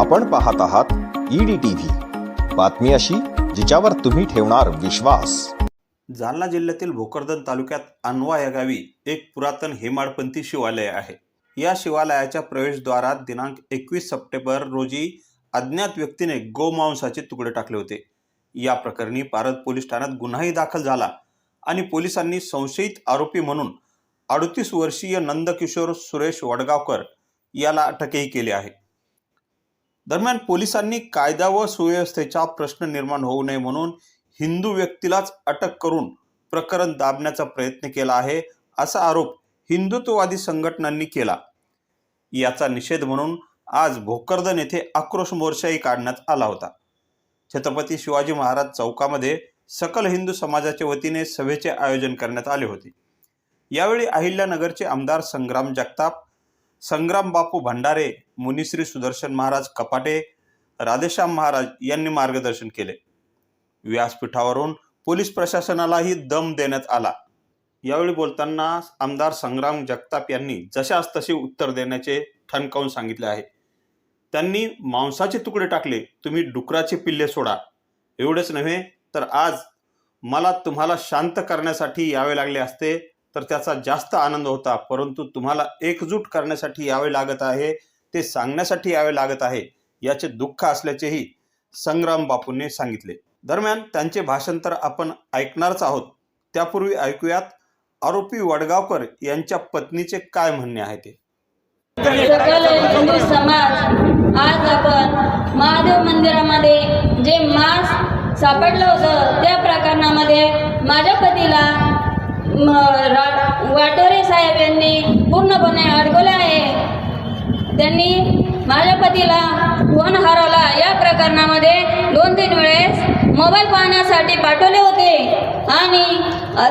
आपण पाहत आहात ईडी टीव्ही बातमी अशी जिच्यावर तुम्ही ठेवणार विश्वास. जालना जिल्ह्यातील भोकरदन तालुक्यात अनवा या गावी एक पुरातन हेमाडपंथी शिवालय आहे. या शिवालयाच्या प्रवेशद्वारात दिनांक एकवीस सप्टेंबर रोजी अज्ञात व्यक्तीने गोमांसाचे तुकडे टाकले होते. या प्रकरणी पारद पोलीस ठाण्यात गुन्हाही दाखल झाला आणि पोलिसांनी संशयित आरोपी म्हणून अडतीस वर्षीय नंदकिशोर सुरेश वडगावकर याला अटकही केली आहे. दरम्यान पोलिसांनी कायदा व सुव्यवस्थेचा प्रश्न निर्माण होऊ नये म्हणून हिंदू व्यक्तीलाच अटक करून प्रकरण दाबण्याचा प्रयत्न केला आहे असा आरोप हिंदुत्ववादी संघटनांनी केला. याचा निषेध म्हणून आज भोकरदन येथे आक्रोश मोर्चाही काढण्यात आला होता. छत्रपती शिवाजी महाराज चौकामध्ये सकल हिंदू समाजाच्या वतीने सभेचे आयोजन करण्यात आले होते. यावेळी अहिल्यानगरचे आमदार संग्राम जगताप संग्राम बापू भंडारे मुनिश्री सुदर्शन महाराज कपाटे राधेश्याम महाराज यांनी मार्गदर्शन केले. व्यासपीठावरून पोलीस प्रशासनालाही दम देण्यात आला. यावेळी बोलताना आमदार संग्राम जगताप यांनी जशास तसे उत्तर देण्याचे ठणकावून सांगितले आहे. त्यांनी मांसाचे तुकडे टाकले तुम्ही डुकराचे पिल्ले सोडा. एवढेच नव्हे तर आज मला तुम्हाला शांत करण्यासाठी यावे लागले असते तर त्याचा जास्त आनंद होता. परंतु तुम्हाला एकजूट करण्यासाठी यावे लागत आहे ते सांगण्यासाठी यावे लागत आहे याचे दुःख असल्याचेही संग्राम बापूंनी सांगितले. दरम्यान त्यांचे भाषांतर आपण ऐकणारच आहोत. त्यापूर्वी ऐकूयात आरोपी वडगावकर यांच्या पत्नीचे काय म्हणणे आहे ते? सकल हिंदू समाज आज आपण महादेव मंदिरामध्ये जे मांस सापडलं होतं त्या प्रकरणामध्ये माझ्या पतीला वाटोरे साहेब यांनी पूर्णपणे अडकवले आहे. त्यांनी माझ्या पतीला फोन हरवला. या प्रकरणामध्ये दोन तीन वेळेस मोबाईल पाहण्यासाठी पाठवले होते. आणि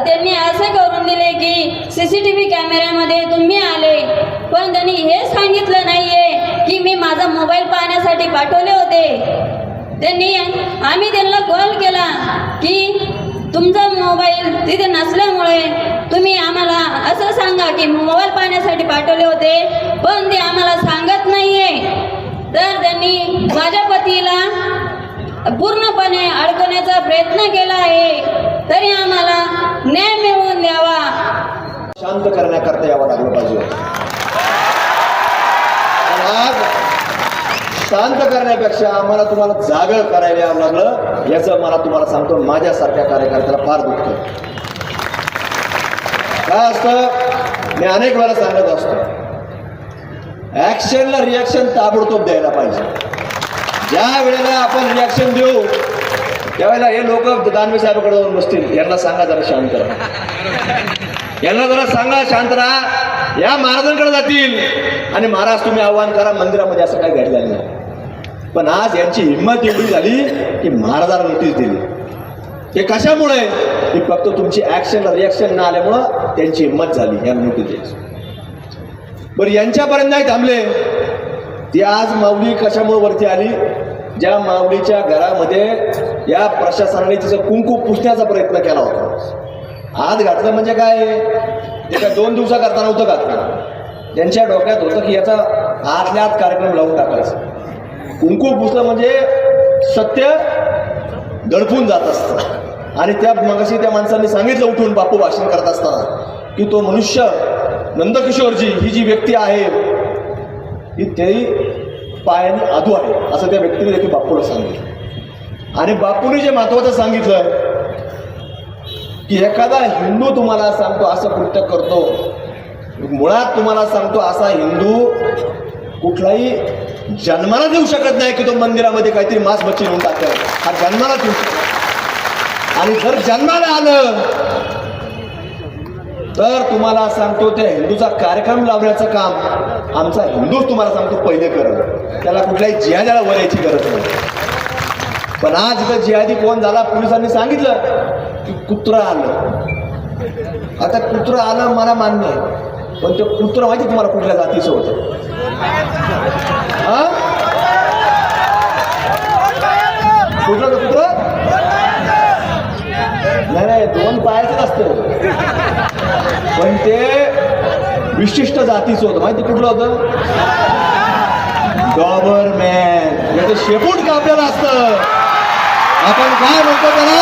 त्यांनी असे करून दिले की सी सी टी व्ही कॅमेऱ्यामध्ये तुम्ही आले. पण त्यांनी हे सांगितलं नाही आहे की मी माझा मोबाईल पाहण्यासाठी पाठवले होते. त्यांनी आम्ही त्यांना कॉल केला की तुमचा मोबाईल तिथे नसल्यामुळे तुम्ही आम्हाला असं सांगा की मोबाईल पाहण्यासाठी पाठवले होते पण ते आम्हाला सांगत नाहीये. तर त्यांनी माझ्या पतीला पूर्णपणे अडकवण्याचा प्रयत्न केला आहे. तरी आम्हाला न्याय मिळवून द्यावा. शांत करण्याकरता यावं लागलं पाहिजे. शांत करण्यापेक्षा आम्हाला तुम्हाला जाग करायला यावं लागलं. याचं मला तुम्हाला सांगतो माझ्यासारख्या कार्यकर्त्याला फार दुःख काय असतं? मी अनेक वेळा सांगत असतो ऍक्शनला रिॲक्शन ताबडतोब द्यायला पाहिजे. ज्या वेळेला आपण रिॲक्शन देऊ त्यावेळेला हे लोक दानवे साहेबाकडे जाऊन बसतील. यांना सांगा जरा शांत राहा. यांना जरा सांगा शांत राहा. या महाराजांकडे जातील. आणि महाराज तुम्ही आव्हान करा मंदिरामध्ये असं काही घडलेलं नाही. पण आज यांची हिंमत एवढी झाली की महाराजांना नोटीस दिली. हे कशामुळे? की फक्त तुमची ॲक्शन रिॲक्शन न आल्यामुळं त्यांची हिंमत झाली या नोटीस द्यायची. बरं यांच्यापर्यंत नाही थांबले. ती आज माऊली कशामुळे वरती आली? ज्या माऊलीच्या घरामध्ये या प्रशासनाने तिचं कुंकू पुसण्याचा प्रयत्न केला होता. आज घातलं म्हणजे काय? ते दोन दिवसा करताना होतं घातलं. त्यांच्या डोक्यात होतं की याचा आतल्यात कार्यक्रम लावून टाकायचा. कुंकू पुसलं म्हणजे सत्य दडपून जात असतं. आणि त्या मगाशी त्या माणसांनी सांगितलं उठून बापू भाषण करत असताना की तो मनुष्य नंदकिशोरजी ही जी व्यक्ती आहे ही तेही पायाने आधू आहे असं त्या व्यक्तीने देखील बापूला सांगितलं. आणि बापूने जे महत्वाचं सांगितलं की एखादा हिंदू तुम्हाला सांगतो असं कृत्य करतो. मुळात तुम्हाला सांगतो असा हिंदू कुठलाही जन्माला देऊ शकत नाही की तो मंदिरामध्ये काहीतरी मांस मच्छी नेऊन टाकतो. हा जन्माला देऊ शकत आणि जर जन्माला आलं तर तुम्हाला सांगतो त्या हिंदूचा कार्यक्रम लावण्याचं काम आमचा हिंदूच तुम्हाला सांगतो पहिले करत त्याला कुठल्याही जिहाद्याला वरायची गरज नाही. पण आज इथं जिहादी कोण झाला पोलिसांनी सांगितलं की कुत्रं आलं. आता कुत्रं आलं मला मान्य आहे. पण ते कुत्रं माहिती तुम्हाला कुठल्या जातीचं होतं? कुठलं कुत्र? नाही नाही दोन पायाचंच असतं. पण ते विशिष्ट जातीचं होतं. माहिती कुठलं होतं? गव्हर्नमेंट याचं शेपूट कापलेलं असतं. आपण काय म्हणतो त्याला?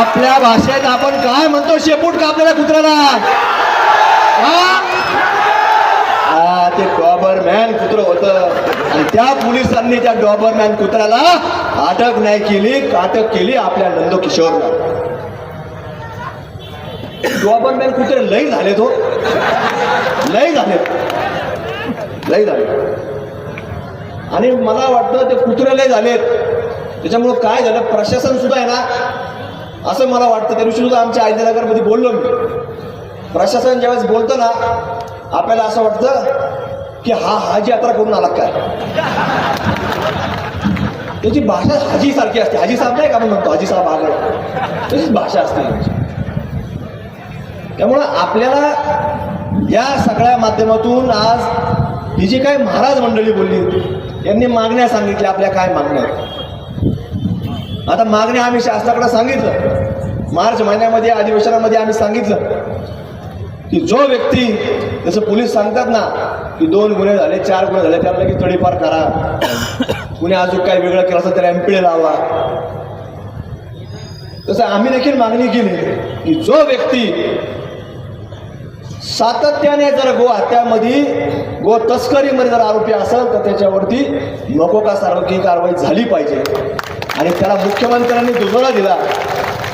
आपल्या भाषेत आपण काय म्हणतो? शेपूट कापलेल्या कुत्र्याला हा? ते डॉबरमॅन कुत्र होतं. आणि त्या पोलिसांनी त्या डॉबरमॅन कुत्र्याला अटक नाही केली अटक केली आपल्या नंदो किशोरला. डॉबरमॅन कुत्रे लई झाले तो हो. लई झाले लई झाले आणि मला वाटतं ते कुत्रे लय झालेत. त्याच्यामुळं काय झालं? प्रशासन सुद्धा आहे ना? असं मला वाटतं. त्या दिवशी सुद्धा आमच्या आयदनगरमध्ये बोललो मी. प्रशासन ज्यावेळेस बोलतं ना आपल्याला असं वाटतं की हा हाजी यात्रा करून आला काय? त्याची भाषा हाजी सारखी असते. हाजी साहेब नाही का आपण म्हणतो हाजी साहेब आगळ? त्याचीच भाषा असते त्यामुळं आपल्याला या सगळ्या माध्यमातून आज ही जी काय महाराज मंडळी बोलली यांनी मागण्या सांगितल्या आपल्या काय मागण्या आता मागण्या आम्ही शासनाकडे सांगितलं. मार्च महिन्यामध्ये अधिवेशनामध्ये आम्ही सांगितलं. की जो व्यक्ती जसं पोलीस सांगतात ना की दोन गुन्हे झाले चार गुन्हे झाले त्याला थोडीफार तडीपार करा. कुणी अजून काही वेगळं केलं असं त्याला एमपीडे लावा. तसं आम्ही देखील मागणी केली की जो व्यक्ती सातत्याने जर गो हत्यामध्ये गो तस्करीमध्ये जर आरोपी असेल तर त्याच्यावरती नको का सार्वजनिक कारवाई झाली पाहिजे? आणि त्याला मुख्यमंत्र्यांनी दुजोरा दिला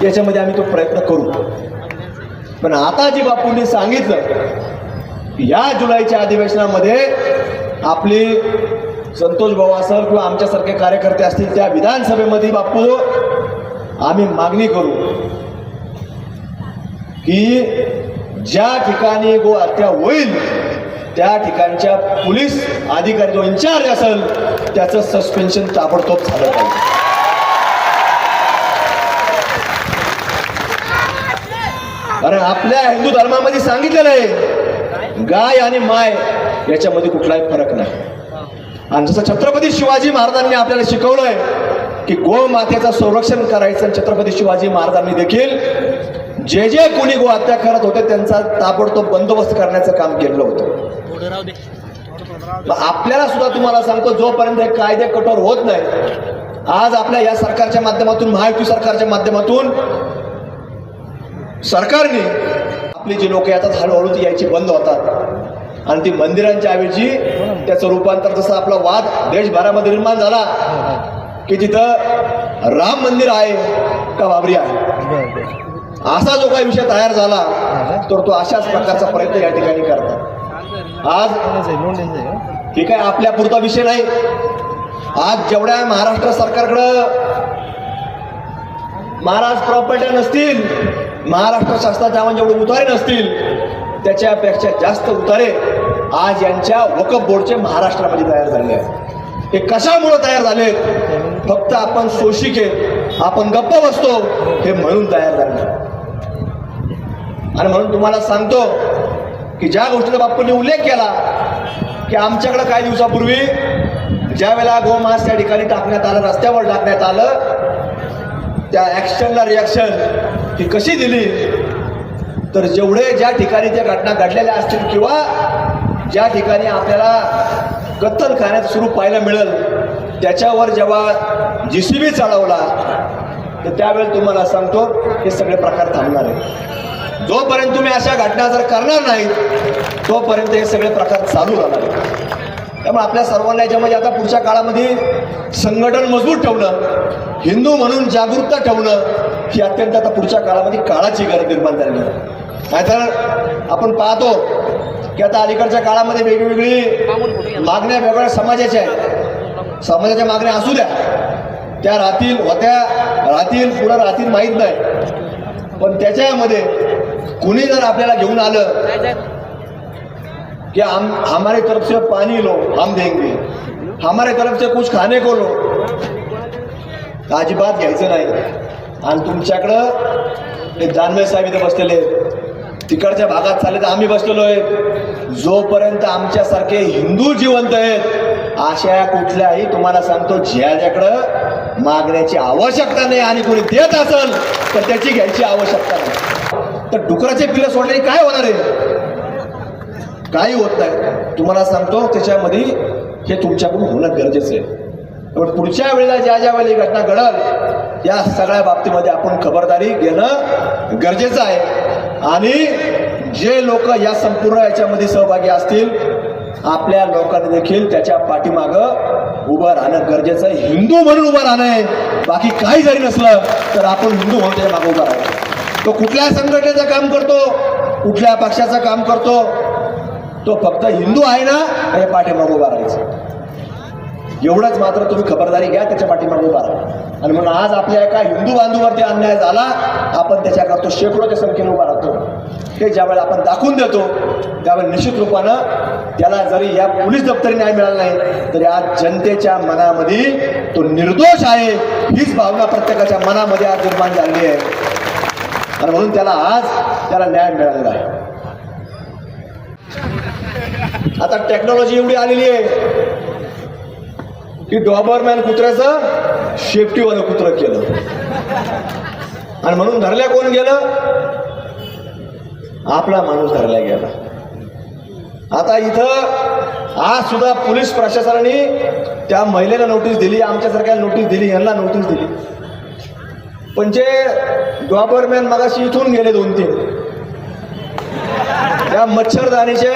याच्यामध्ये आम्ही तो प्रयत्न करू. पण आता जी बापूंनी सांगितलं या जुलैच्या अधिवेशनामध्ये आपली संतोष भाऊ असेल किंवा आमच्यासारखे कार्यकर्ते असतील त्या विधानसभेमध्ये बापू आम्ही मागणी करू की ज्या ठिकाणी गो हत्या होईल त्या ठिकाणच्या पोलीस अधिकारी जो इन्चार्ज असेल त्याचं सस्पेन्शन ताबडतोब झालं पाहिजे. कारण आपल्या हिंदू धर्मामध्ये सांगितलेलं आहे गाय आणि माय याच्यामध्ये कुठलाही फरक नाही. आणि जसं छत्रपती शिवाजी महाराजांनी आपल्याला शिकवलंय की गोमातेचं संरक्षण करायचं आणि छत्रपती शिवाजी महाराजांनी देखील जे जे कोणी गो हत्या करत होते त्यांचा ताबडतोब बंदोबस्त करण्याचं काम केलं होतं. आपल्याला सुद्धा तुम्हाला सांगतो जोपर्यंत हे कायदे कठोर होत नाही आज आपल्या या सरकारच्या माध्यमातून महायुती सरकारच्या माध्यमातून सरकारने आपली जी लोक येतात हळूहळू ती यायची बंद होतात. आणि ती मंदिरांच्या ऐवजी त्याचं रूपांतर जसं आपला वाद देशभरामध्ये निर्माण झाला की तिथं राम मंदिर आहे का बाबरी आहे. असा जो काही विषय तयार झाला तर तो अशाच प्रकारचा प्रयत्न या ठिकाणी करतात. आज हे काय आपल्या पुरता विषय नाही. आज जेवढ्या महाराष्ट्र सरकारकडं महाराज प्रॉपर्ट्या नसतील महाराष्ट्र शासनाच्या नावाने जेवढे उतारे नसतील त्याच्यापेक्षा जास्त उतारे आज यांच्या वकफ बोर्डचे महाराष्ट्रामध्ये तयार झाले आहेत. हे कशामुळं तयार झाले फक्त आपण सोशिके आपण गप्प बसतो हे म्हणून तयार झाले आणि म्हणून तुम्हाला सांगतो की ज्या गोष्टीचा बापूंनी उल्लेख केला की आमच्याकडे काही दिवसापूर्वी ज्या वेळेला गोमास त्या ठिकाणी टाकण्यात आलं रस्त्यावर टाकण्यात आलं त्या ॲक्शनला रिॲक्शन ही कशी दिली तर जेवढे ज्या ठिकाणी त्या घटना घडलेल्या असतील किंवा ज्या ठिकाणी आपल्याला कत्तलखान्यात सुरू पाहायला मिळेल त्याच्यावर जेव्हा जी सी बी चढवला तर त्यावेळी तुम्हाला सांगतो हे सगळे प्रकार थांबणार आहे जोपर्यंत तुम्ही अशा घटना जर करणार नाहीत तोपर्यंत हे सगळे प्रकार चालू राहणार आहेत. त्यामुळे आपल्या सर्वांना याच्यामध्ये आता पुढच्या काळामध्ये संघटन मजबूत ठेवणं हिंदू म्हणून जागरूकता ठेवणं ही अत्यंत आता पुढच्या काळामध्ये काळाची गरज निर्माण झालेली आहे. नाहीतर आपण पाहतो की आता अलीकडच्या काळामध्ये वेगवेगळी मागण्या वेगवेगळ्या समाजाच्या आहेत. समाजाच्या मागण्या असू द्या. त्या राहतील होत्या राहतील पुढं राहतील माहीत नाही. पण त्याच्यामध्ये कुणी जर आपल्याला घेऊन आलं कि हम हमारे तरफ से पानी लो हम देंगे। हमारे तरफ से कुछ खाने को लो। अजिबात घ्यायचं नाही. आणि तुमच्याकडं हे दानवे साहेब इथे बसलेले तिकडच्या भागात चालले तर आम्ही बसलेलो आहे. जोपर्यंत आमच्यासारखे हिंदू जिवंत आहेत अशा कुठल्याही तुम्हाला सांगतो ज्याच्याकडं मागण्याची आवश्यकता नाही आणि कोणी देत असेल तर त्याची घ्यायची आवश्यकता नाही. तर डुकराचे पिलं सोडल्याने काय होणार आहे? काही होत नाही. तुम्हाला सांगतो त्याच्यामध्ये हे तुमच्याकडून होणं गरजेचं आहे. पण पुढच्या वेळेला ज्या ज्या वेळेला घटना घडल या सगळ्या बाबतीमध्ये आपण खबरदारी घेणं गरजेचं आहे. आणि जे लोक या संपूर्ण याच्यामध्ये सहभागी असतील आपल्या लोकांनी देखील त्याच्या पाठीमागं उभं राहणं गरजेचं आहे. हिंदू म्हणून उभं राहणं आहे. बाकी काही जरी नसलं तर आपण हिंदू म्हणून त्याच्या मागं उभं राहतो तो कुठल्या संघटनेचं काम करतो? कुठल्या पक्षाचं काम करतो? तो फक्त हिंदू आहे ना हे पाठीमागं उभा राहायचं. एवढंच मात्र तुम्ही खबरदारी घ्या त्याच्या पाठीमागे उभा राहा. आणि म्हणून आज आपल्या एका हिंदू बांधवावरती अन्याय झाला आपण त्याच्याकरतो शेकडोच्या संख्येने उभा राहतो. हे ज्यावेळेला आपण दाखवून देतो त्यावेळेला निश्चित रूपानं त्याला जरी या पोलीस दप्तरी न्याय मिळाला नाही तरी आज जनतेच्या मनामध्ये तो निर्दोष आहे हीच भावना प्रत्येकाच्या मनामध्ये आज निर्माण झालेली आहे. आणि म्हणून त्याला आज त्याला न्याय मिळालेला आहे. आता टेक्नॉलॉजी एवढी आलेली आहे की डॉबरमॅन कुत्र्याचं शेफ्टीवालं कुत्रं केलं. आणि म्हणून धरल्या कोण गेलं? आपला माणूस धरला गेला. आता इथं आज सुद्धा पोलीस प्रशासनाने त्या महिलेला नोटीस दिली आमच्यासारख्या नोटीस दिली यांना नोटीस दिली. पण जे डॉबरमॅन मगाशी इथून गेले दोन तीन त्या मच्छरदाणीच्या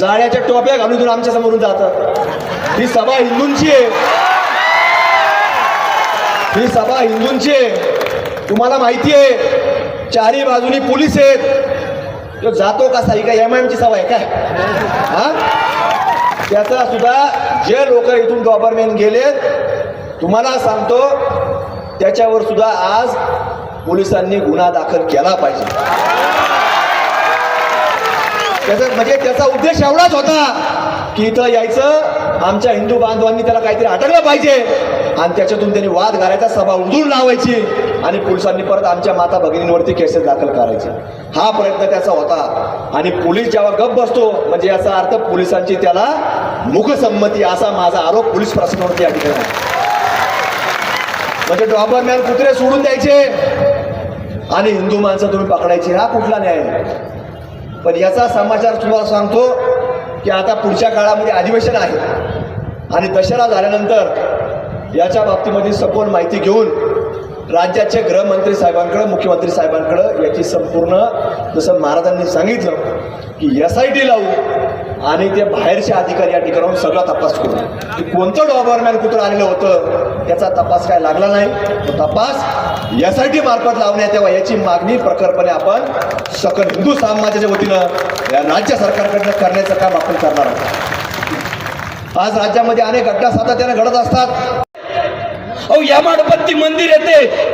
जाळ्याच्या टोप्या घालून इथून आमच्या समोरून जातात ही सभा हिंदूंची आहे. ही सभा हिंदूंची आहे. तुम्हाला माहिती आहे चारी बाजूनी पोलीस आहेत. तो जातो कसा ही काय एम एमची सभा आहे काय? हा? त्याचा सुद्धा जे लोक इथून गव्हर्नमेंट गेलेत तुम्हाला सांगतो त्याच्यावर सुद्धा आज पोलिसांनी गुन्हा दाखल केला पाहिजे. त्याचा म्हणजे त्याचा उद्देश एवढाच होता की इथं यायचं आमच्या हिंदू बांधवांनी त्याला काहीतरी अटकलं पाहिजे आणि त्याच्यातून त्यांनी वाद घालायचा सभा उधळून लावायची आणि पोलिसांनी परत आमच्या माता भगिनींवरती केसेस दाखल करायचे हा प्रयत्न त्याचा होता आणि पोलीस जेव्हा गप बसतो म्हणजे याचा अर्थ पोलिसांची त्याला मुखसंमती असा माझा आरोप पोलीस प्रशासनावरती या ठिकाणी आहे. म्हणजे डॉबरमॅन कुत्रे सोडून द्यायचे आणि हिंदू माणसं तुम्ही पकडायची हा कुठला न्याय आहे? पण याचा समाचार तुम्हाला सांगतो की आता पुढच्या काळामध्ये अधिवेशन आहे. आणि दशरा झाल्यानंतर याच्या बाबतीमध्ये सखोल माहिती घेऊन राज्याचे गृहमंत्री साहेबांकडं मुख्यमंत्री साहेबांकडं याची संपूर्ण जसं महाराजांनी सांगितलं की एस आय टी लावू. आणि ते बाहेरचे अधिकारी या ठिकाणाहून सगळा तपास करू की कोणतं डॉबरमॅन कुठं आलेलं होतं त्याचा तपास काय लागला नाही? तो तपास यासाठी मार्फत लावण्यात यावा याची मागणी प्रखरपणे आपण सकल हिंदू समाजाच्या वतीनं या राज्य सरकारकडनं करण्याचं काम आपण करणार आहोत. आज राज्यामध्ये अनेक घटना सातत्याने घडत असतात. अहो या मंदिर येते.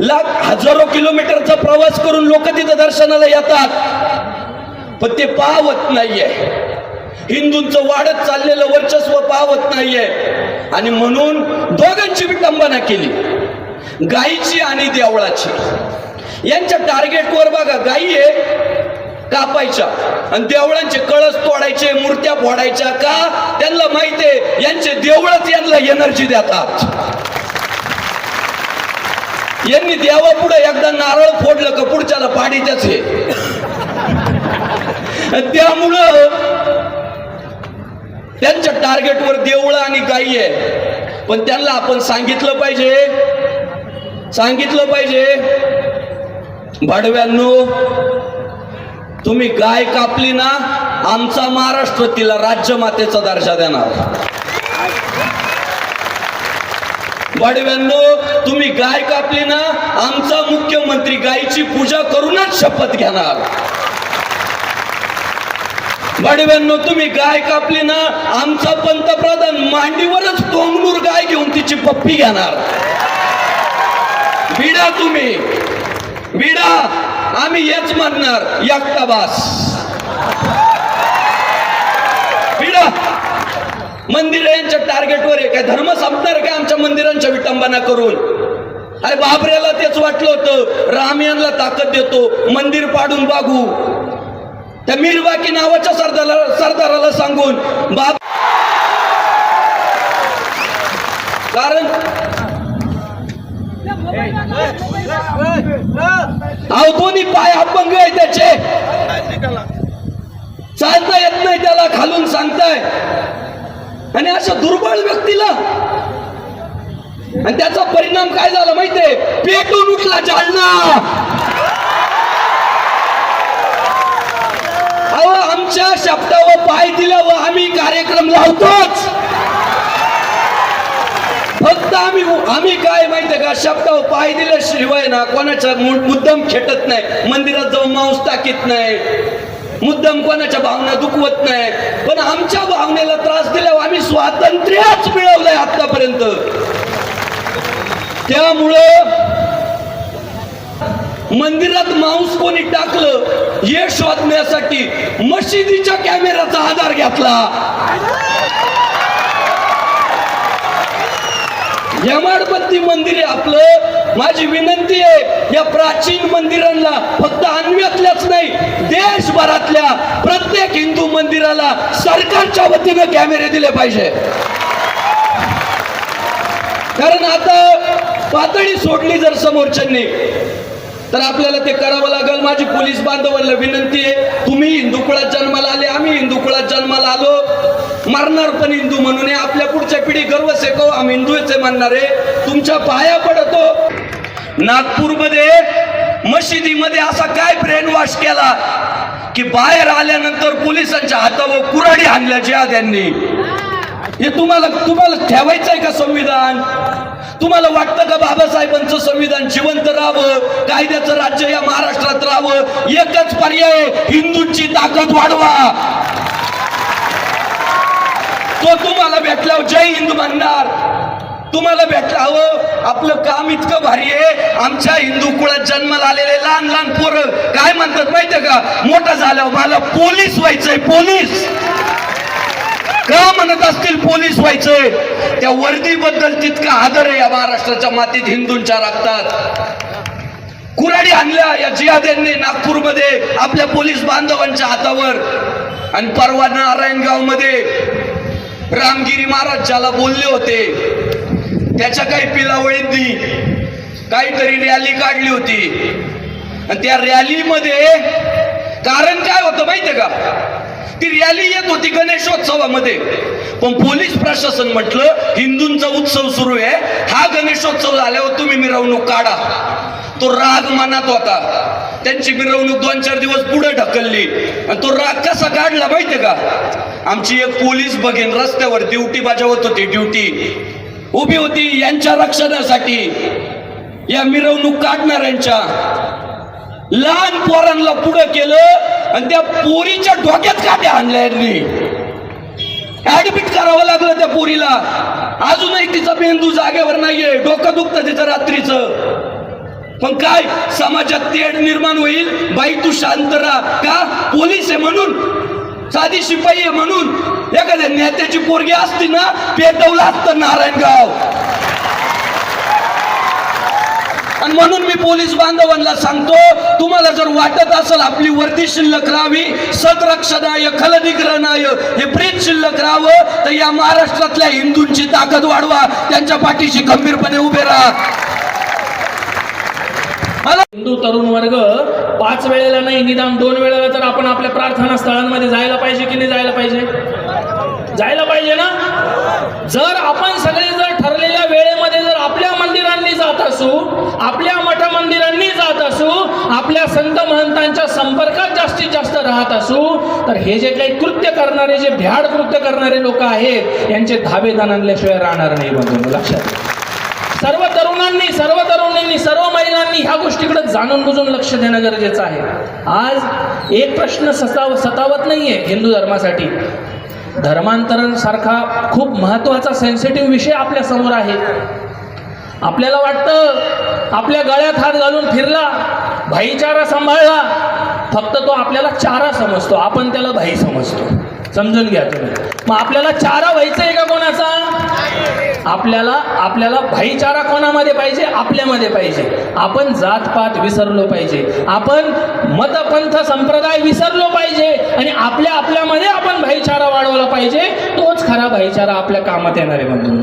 लाख हजारो किलोमीटरचा प्रवास करून लोक तिथं दर्शनाला येतात. पण ते पावत नाहीये. हिंदूंचं वाढत चाललेलं वर्चस्व पावत नाहीये. आणि म्हणून दोघांची विटंबना केली. गायीची आणि देवळाची. यांच्या टार्गेटवर बघा गायी आहे कापायच्या. आणि देवळांचे कळस तोडायचे मूर्त्या फोडायच्या का? त्यांना माहितीये यांचे देवळच यांना एनर्जी देतात. यांनी देवापुढे एकदा नारळ फोडलं का पुढच्याला पाडी हे त्यामुळं त्यांच्या टार्गेटवर देवळं आणि गायी आहे. पण त्यांना आपण सांगितलं पाहिजे. सांगितलं पाहिजे. भाडव्यांनो तुम्ही गाय कापली ना आमचा महाराष्ट्र तिला राज्यमातेचा दर्जा देणार. वाडव्यांनो तुम्ही गाय कापली ना आमचा मुख्यमंत्री गायीची पूजा करूनच शपथ घेणार. वाडव्यांनो तुम्ही गाय कापली ना आमचा पंतप्रधान मांडीवरच टोंगणूर गाय घेऊन तिची पप्पी घेणार. विडा तुम्ही. विडा आम्ही हेच म्हणणार एकटा बास. विडा मंदिर यांच्या टार्गेटवर आहे. काय धर्म संपणार काय आमच्या मंदिरांच्या विटंबना करून? अरे बाबऱ्याला तेच वाटलं होतं. राम यांना ताकद देतो. मंदिर पाडून बागू त्या मीरबाकी नावाच्या सरदाराला सरदाराला सांगून बाब कारण अहो दोन्ही पाय अपंग आहे त्याचे. चालता येत नाही त्याला खालून सांगताय. आणि अशा दुर्बळ व्यक्तीला आणि त्याचा परिणाम काय झाला माहितीये? पेटून उठला जालना. अहो आमच्या शब्दावर पाय दिल्यावर आम्ही कार्यक्रम लावतोच. फक्त आम्ही आम्ही काय माहितीये का? शब्दावर पाय दिल्याशिवाय ना कोणाचा मुद्दम खेटत नाही. मंदिरात जाऊन मांस टाकीत नाही. मुद्दम कोणाच्या भावना दुखवत नाही. पण आमच्या भावनेला त्रास दिल्यावर आम्ही स्वातंत्र्यच मिळवलंय आतापर्यंत. त्यामुळं मंदिरात मांस कोणी टाकलं हे शोधण्यासाठी मशिदीच्या कॅमेऱ्याचा आधार घेतला. यमाडपत्ती मंदिर आहे आपलं. माझी विनंती आहे या प्राचीन मंदिरांना फक्त अन्व्यातल्याच नाही देशभरातल्या प्रत्येक हिंदू मंदिराला सरकारच्या वतीनं कॅमेरे दिले पाहिजे. कारण आता पातळी सोडली जर समोरच्यांनी तर आपल्याला ते करावं लागेल. माझी पोलीस बांधवांना विनंती आहे तुम्ही हिंदू कुळात जन्माला आले आम्ही हिंदू कुळात जन्माला आलो. मरणार पण हिंदू म्हणून आहे. आपल्या पुढच्या पिढी गर्व सेको आम्ही हिंदूच आहे. तुमच्या पाया पडतो. नागपूरमध्ये मशिदीमध्ये असा काय ब्रेन वॉश केला की बाहेर आल्यानंतर पोलिसांच्या हातावर कुऱ्हाडी आणल्या जिहाद यांनी हे तुम्हाला तुम्हाला ठेवायचं आहे का संविधान? तुम्हाला वाटतं का बाबासाहेबांचं संविधान जिवंत राहावं? कायद्याचं राज्य या महाराष्ट्रात राहावं? एकच पर्याय हिंदूंची ताकद वाढवा. तो तुम्हाला भेटल्यावर जय हिंद म्हणणार. तुम्हाला भेटला आपलं काम इतकं भारी आहे. आमच्या हिंदू कुळात जन्माला आलेले लहान लहान पोरं. काय म्हणतात माहितीये का? मोठं झाल्यावर मला पोलीस व्हायचंय पोलीस. का म्हणत असतील पोलीस व्हायचंय त्या वर्दीबद्दल तितका आदर आहे या महाराष्ट्राच्या मातीत हिंदूंच्या रक्तात. कुराडी आणल्या या जिहाद्यांनी नागपूरमध्ये आपल्या पोलीस बांधवांच्या हातावर. आणि परवा नारायणगावमध्ये रामगिरी महाराज ज्याला बोलले होते. त्याच्या काही पिलावळींनी काहीतरी रॅली काढली होती. आणि त्या रॅलीमध्ये कारण काय होतं माहितीये का? ती रॅली येत होती गणेशोत्सवामध्ये. पण पोलीस प्रशासन म्हटलं हिंदूंचा उत्सव सुरू आहे. हा गणेशोत्सव झाल्यावर तुम्ही मिरवणूक काढा. तो राग मनात होता. त्यांची मिरवणूक दोन चार दिवस पुढे ढकलली. आणि तो राग कसा काढला माहितीये का? आमची एक पोलीस बघेन रस्त्यावर ड्युटी बजावत होती ड्युटी उभी होती यांच्या रक्षणासाठी. या मिरवणूक काढणाऱ्यांच्या. लहान पोरांना पुढं केलं आणि त्या पोरीच्या डोक्यात काट्या आणल्या ऍडमिट करावं लागलं त्या पोरीला. अजूनही तिचा मेंदू जागेवर नाहीये. डोकं दुखतं तिचं रात्रीचं. पण काय? समाजात तेढ निर्माण होईल. बाई तू शांत राहा. का? पोलीस आहे म्हणून. साधी शिपाई आहे म्हणून. एखाद्या नेत्याची पोरगी असती ना पेटवलं असतं नारायणगाव. आणि म्हणून मी पोलीस बांधवांना सांगतो तुम्हाला जर वाटत असेल आपली वर्दी शिल्लक राहावी सदरक्षणाय खलनिग्रहणाय हे प्रेत शिल्लक राहावं तर या महाराष्ट्रातल्या हिंदूंची ताकद वाढवा त्यांच्या पाठीशी गंभीरपणे उभे राहा. हिंदू तरुण वर्ग पाच वेळेला नाही निदान दोन वेळेला तर आपण आपल्या प्रार्थना स्थळांमध्ये जायला पाहिजे की नाही जायला पाहिजे? जायला पाहिजे ना? जर आपण सगळे जर ठरलेल्या वेळेमध्ये जर आपल्या मंदिरांनी जात असू आपल्या मठ मंदिरांनी जात असू आपल्या संत महंतांच्या संपर्कात जास्तीत जास्त राहत असू तर हे जे काही कृत्य करणारे जे भ्याड कृत्य करणारे लोक आहेत यांचे धाबे दान आणल्याशिवाय राहणार नाही बंधू लक्षात सर्व तरुणांनी सर्व तरुणींनी सर्व महिलांनी ह्या गोष्टीकडे जाणून बुजून लक्ष देणं गरजेचं आहे. आज एक प्रश्न सताव सतावत नाहीये हिंदू धर्मासाठी. धर्मांतरण सारखा खूप महत्त्वाचा सेन्सिटिव्ह विषय आपल्यासमोर आहे. आपल्याला वाटतं आपल्या गळ्यात हात घालून फिरला भाईचारा सांभाळला फक्त तो आपल्याला चारा समजतो आपण त्याला भाई समजतो. समजून घ्या तुम्ही. मग आपल्याला चारा व्हायचं आहे का कोणाचा? आपल्याला आपल्याला भाईचारा कोणामध्ये पाहिजे? आपल्यामध्ये पाहिजे. आपण जातपात विसरलो पाहिजे. आपण मतपंथ संप्रदाय विसरलो पाहिजे. आणि आपल्या आपल्यामध्ये आपण भाईचारा वाढवला पाहिजे. तोच खरा भाईचारा आपल्या कामात येणार आहे म्हणून